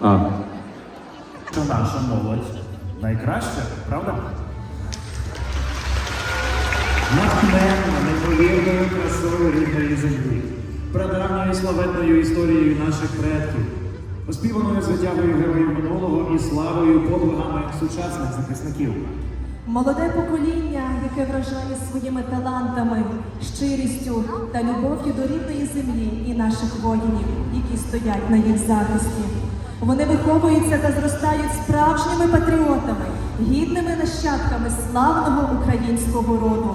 а, що наша молодь найкраща, правда? Натхненна неймовірною красою рідної землі, прадавньою славетною історією наших предків, оспіваною звитягою героїв минулого і славою подвигами сучасних захисників. Молоде покоління, яке вражає своїми талантами, щирістю та любов'ю до рідної землі і наших воїнів, які стоять на їх захисті. Вони виховуються та зростають справжніми патріотами, гідними нащадками славного українського роду.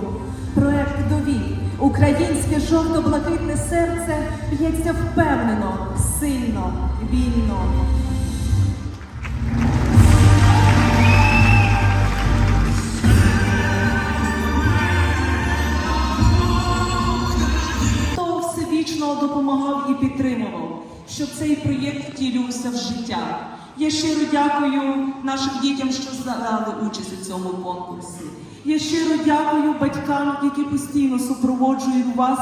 Проект довів українське жовто-блакитне серце б'ється впевнено, сильно, вільно. Всевічно допомагав і підтримував, щоб цей проєкт втілювався в життя. Я щиро дякую нашим дітям, що взяли участь у цьому конкурсі. Я щиро дякую батькам, які постійно супроводжують вас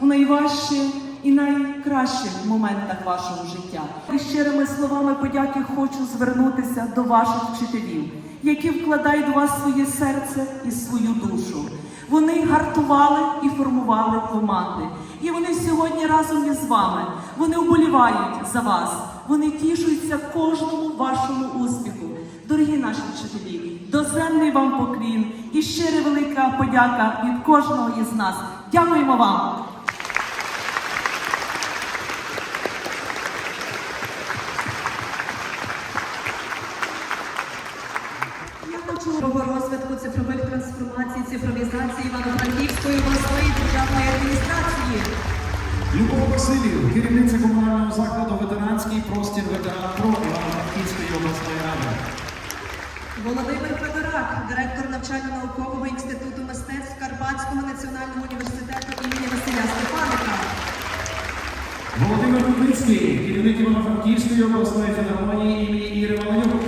у найважчих і найкращих моментах вашого життя. І щирими словами подяки хочу звернутися до ваших вчителів, які вкладають у вас своє серце і свою душу. Вони гартували і формували команди. І вони сьогодні разом із вами. Вони вболівають за вас. Вони тішуються кожному вашому успіху. Дорогі наші вчителі, доземний вам поклін і щире велика подяка від кожного із нас. Дякуємо вам! Я хочу про розвитку цифрових трансформацій, цифровізації Івано-Франківської обласної державної адміністрації. Любов Васильів, керівниця комунального закладу ветеранський простір ветеран ПРО Івано-Франківської обласної ради. Володимир Федорак, директор навчально-наукового інституту мистецтв Карпатського національного університету імені Василя Степаника. Володимир Дубицький, керівник Івано-Франківської обласної філармонії імені Іри Маланюк.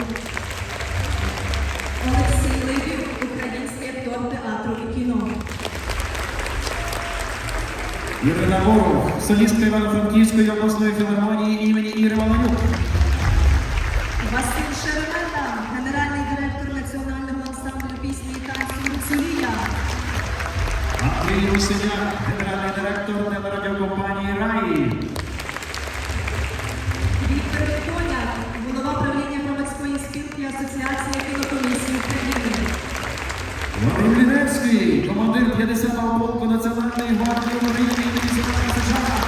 Ірина Ворог, солістка Івано-Франківської обласної філармонії імені Іри Маланюк. Василь Шеремета, генеральний директор національного ансамблю пісні і танцю Гуцулія. Андрій Русиняк, генеральний директор телерадіокомпанії Раї. Віктор Тоняк, голова правління громадської спілки Асоціації кінокомісії. Вадим командир 50-го полку Національної гвардії України імені Сичана.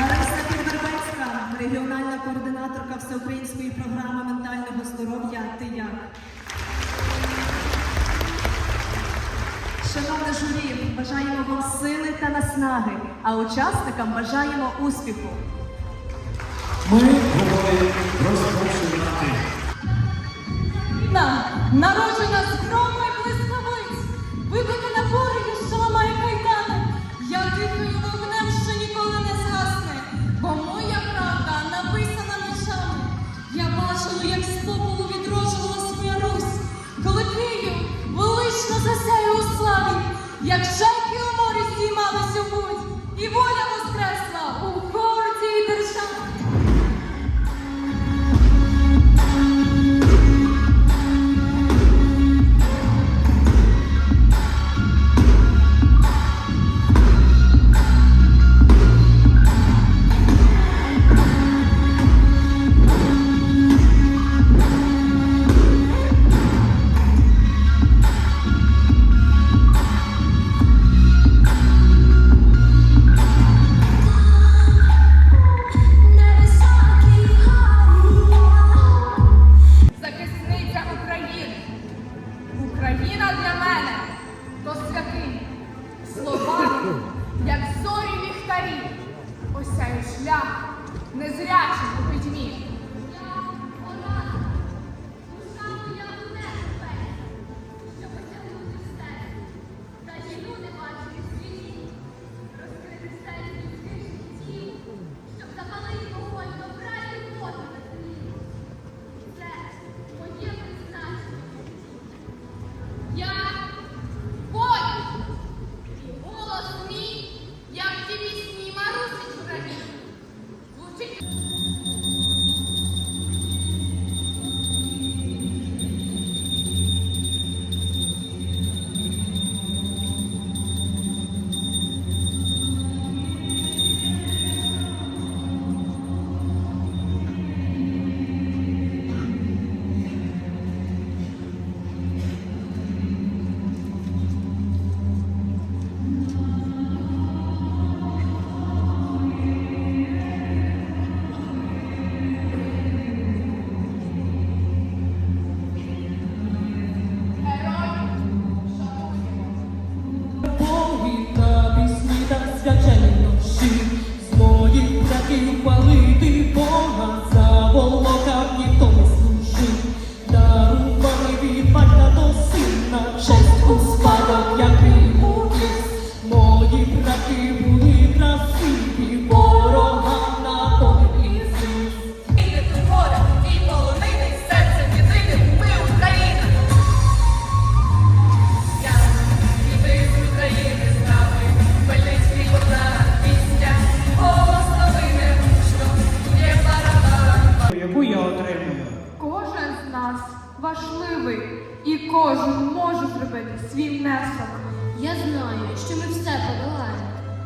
Лариса Підвербецька, регіональна координаторка всеукраїнської програми ментального здоров'я «Ти як?». Шановне журі, бажаємо вам сили та наснаги, а учасникам бажаємо успіху. Ми готові розпочинати. Війна, народжена і блискавиць, викликана ворогів, що ламає кайдани. Я дихаю вогнем, що ніколи не згасне, бо моя правда написана ночами. Я бачила, як з попелу відроджувалась моя Русь, коли Київ велично засяє у славі, як чайки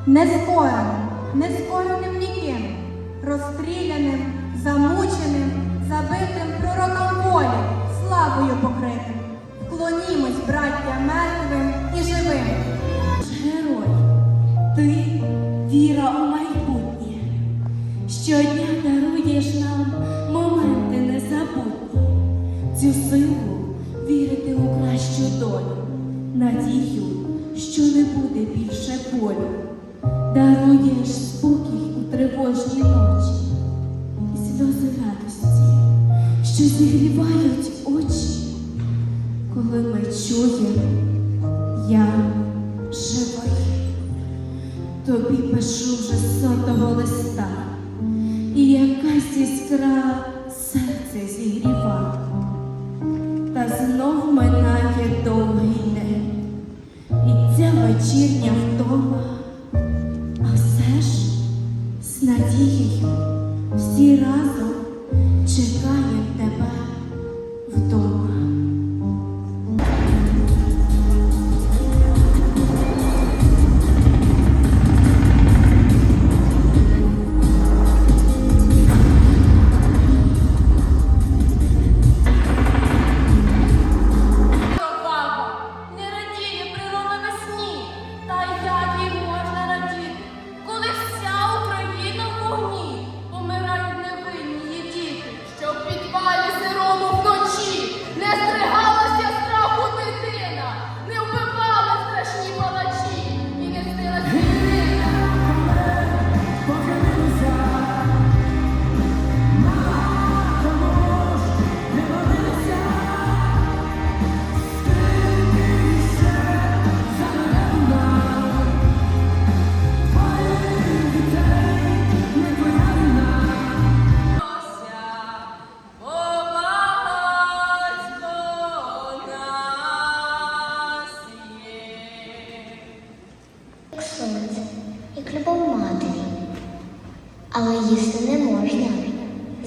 нескореним, нескореним ніким, розстріляним, замученим, забитим пророком волі, славою покритим. Вклонімось, браття, мертвим і живим. Герой, ти віра у майбутнє, щодня даруєш нам моменти незабутні, цю силу вірити у кращу долю, надію, що не буде більше болю даруєш спокій у тривожній ночі і сльози радості, що зігрівають очі, коли ми чуємо, я живий. Тобі пишу вже сотого листа, і якась іскра.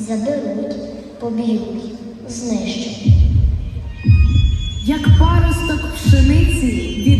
заберуть, поб'ють, знищать. Як паросток пшениці від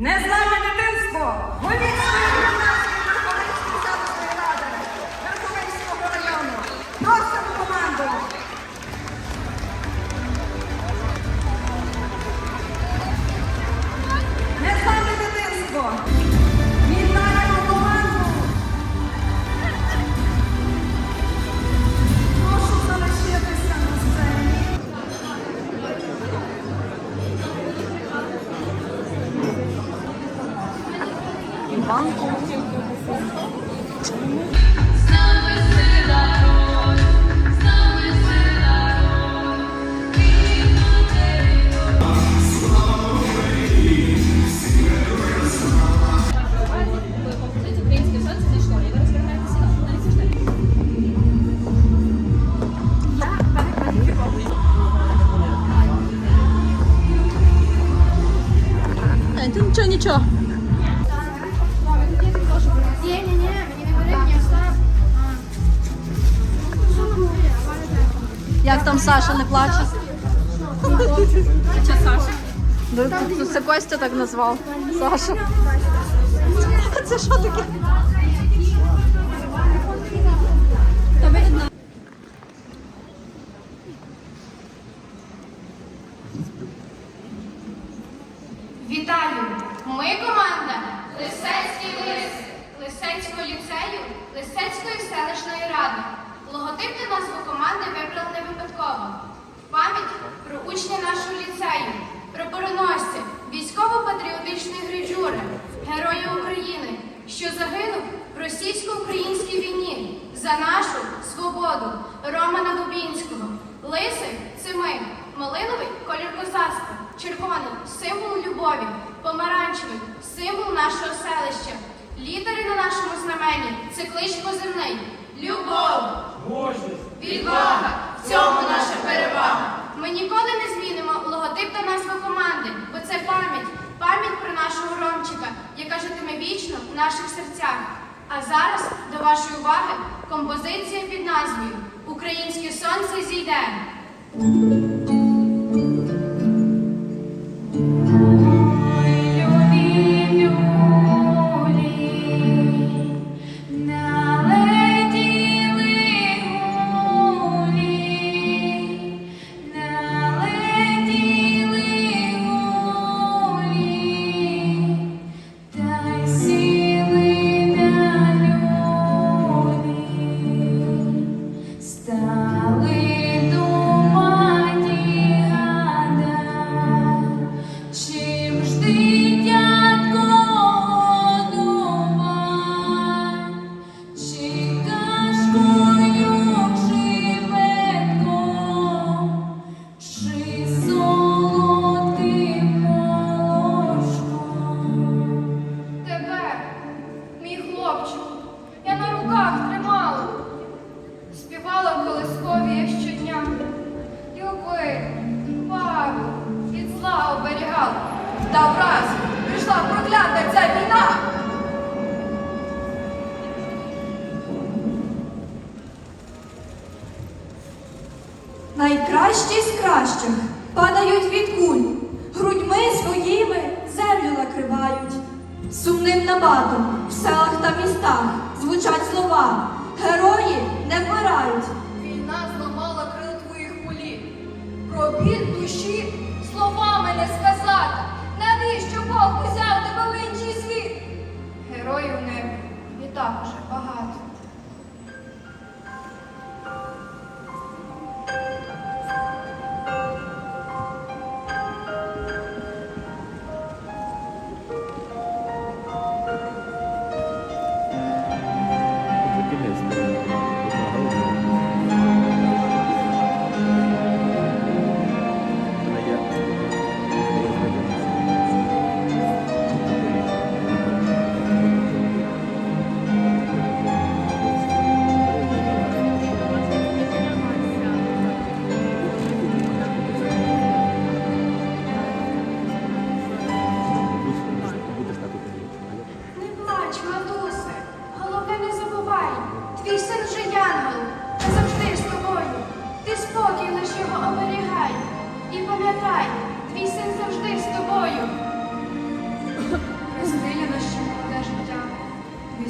Незнане дитинство. Голівської там Саша не плаче? Чи Саша? Це Костя так назвав. Саша. Це що таке? Вітаю! Ми команда Лисецький лис, Лисецького ліцею, Лисецької селищної ради. Логотип та назву команди вибрали не випадково. Пам'ять про учня нашого ліцею, про бороносця, військово-патріотичної гриджури, героя України, що загинув в російсько-українській війні за нашу свободу Романа Дубінського. Лисий це ми, малиновий колір козацтва, червоний символ любові, помаранчевий символ нашого селища. Літери на нашому знамені це клич позивний. Любов, відвага, в цьому наша перевага. Ми ніколи не змінимо логотип та назву команди, бо це пам'ять, пам'ять про нашого Ромчика, яка житиме вічно в наших серцях. А зараз до вашої уваги композиція під назвою Українське сонце зійде. está. Найкращі з кращих падають від куль, грудьми своїми землю накривають. Сумним набатом в селах та містах звучать слова. Герої не вмирають. Війна зламала крил твоїх полів. Про біль душі словами не сказати. Навіщо Бог узяв тебе в інший світ? Героїв в небі і так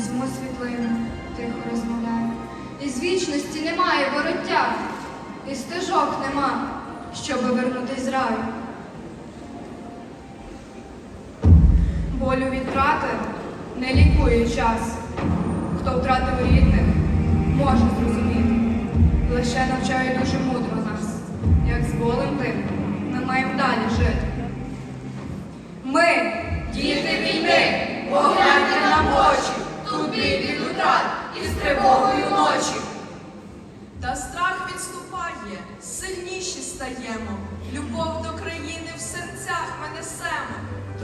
Візьму світлину, тихо розмовляю. Із вічності немає вороття, і стежок нема, щоби вернутись з раю. Болю від втрати не лікує час. Хто втратив рідних, може зрозуміти. Лише навчає дуже мудро нас, як з болем тим ми маємо далі жити. Ми, діти війни, погляньте нам очі, тут від утрат і з тривогою ночі. Та страх відступає, сильніші стаємо. Любов до країни в серцях ми несемо.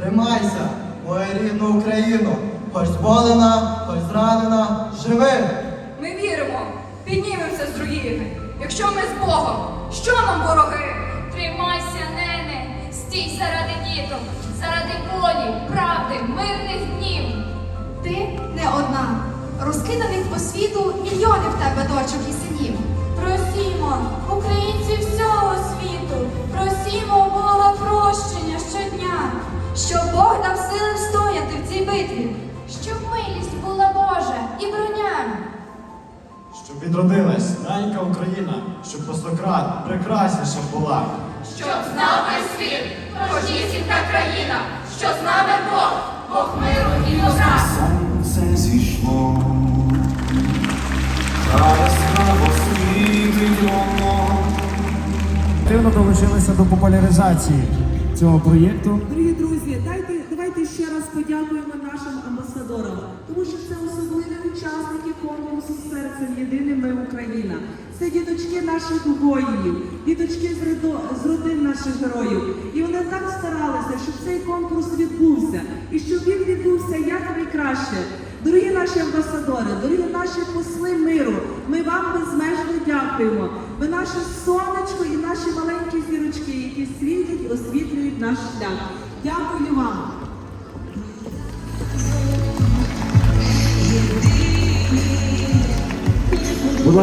Тримайся, моя рідна Україно, хоч зболена, хоч зранена, живи! Ми віримо, піднімемося з руїни. Якщо ми з Богом, що нам вороги? Тримайся, нене, стій заради діток, заради волі, правди, мирних днів. Ти не одна. Розкиданих по світу мільйони в тебе дочок і синів. Просімо, українці всього світу, просімо Бога прощення щодня, Щоб Бог дав сили встояти в цій битві. щоб милість була Божа і броня. Щоб відродилась ненька Україна, щоб по стократ прекрасніша була. Щоб знав весь світ, кожнісінька країна, що з нами Бог, Бог миру і добра. Сонце зійшло, та яскраво світить воно. активно долучилися до популяризації цього проєкту. Подякуємо нашим амбасадорам, тому що це особливі учасники конкурсу серцем єдине ми Україна. Це діточки наших воїнів, діточки з, родин наших героїв. І вони так старалися, щоб цей конкурс відбувся і щоб він відбувся як найкраще. Дорогі наші амбасадори, дорогі наші посли миру, ми вам безмежно дякуємо. Ви наше сонечко і наші маленькі зірочки, які світять освітлюють наш шлях. Дякую вам.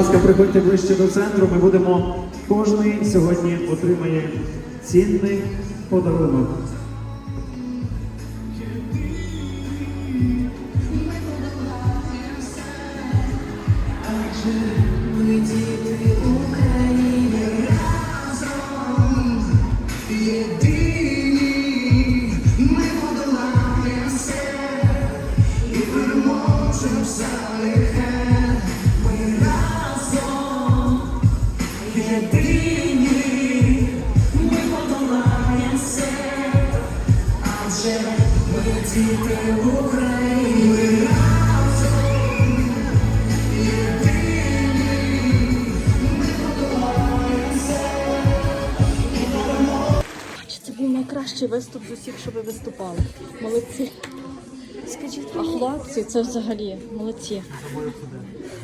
Ласка, приходьте ближче до центру. Ми будемо кожний сьогодні отримає цінний подарунок. Це був найкращий виступ з усіх, що ви виступали. Молодці. Скажіть, а хлопці, це взагалі молодці.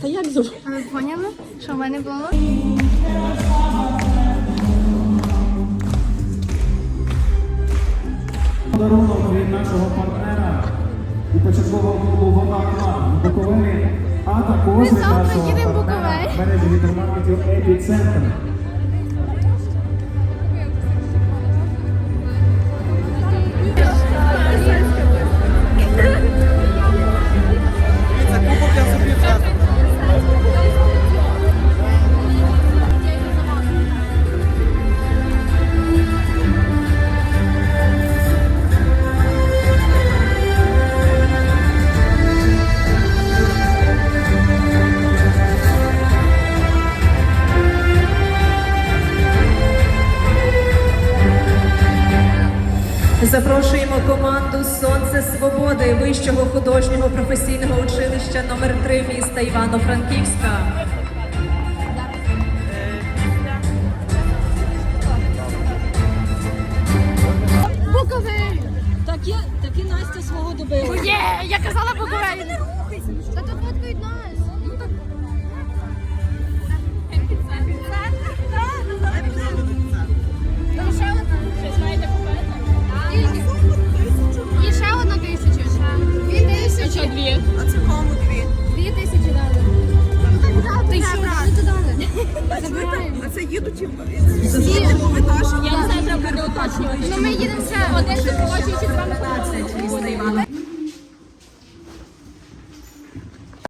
Та як зробили? А ви поняли, що в мене було? Подарунок від нашого партнера і початкового клубу «Вода Клаб» в Буковелі, а також від нашого партнера мережі гіпермаркетів «Епіцентр». добила. Є, я казала покурай. Та тут фоткають нас. Та ще одна. Ще. Дві тисячі. Дві. Дві? Тисячі дали. Ну, ну ми їдемо все. Один, чи чи два.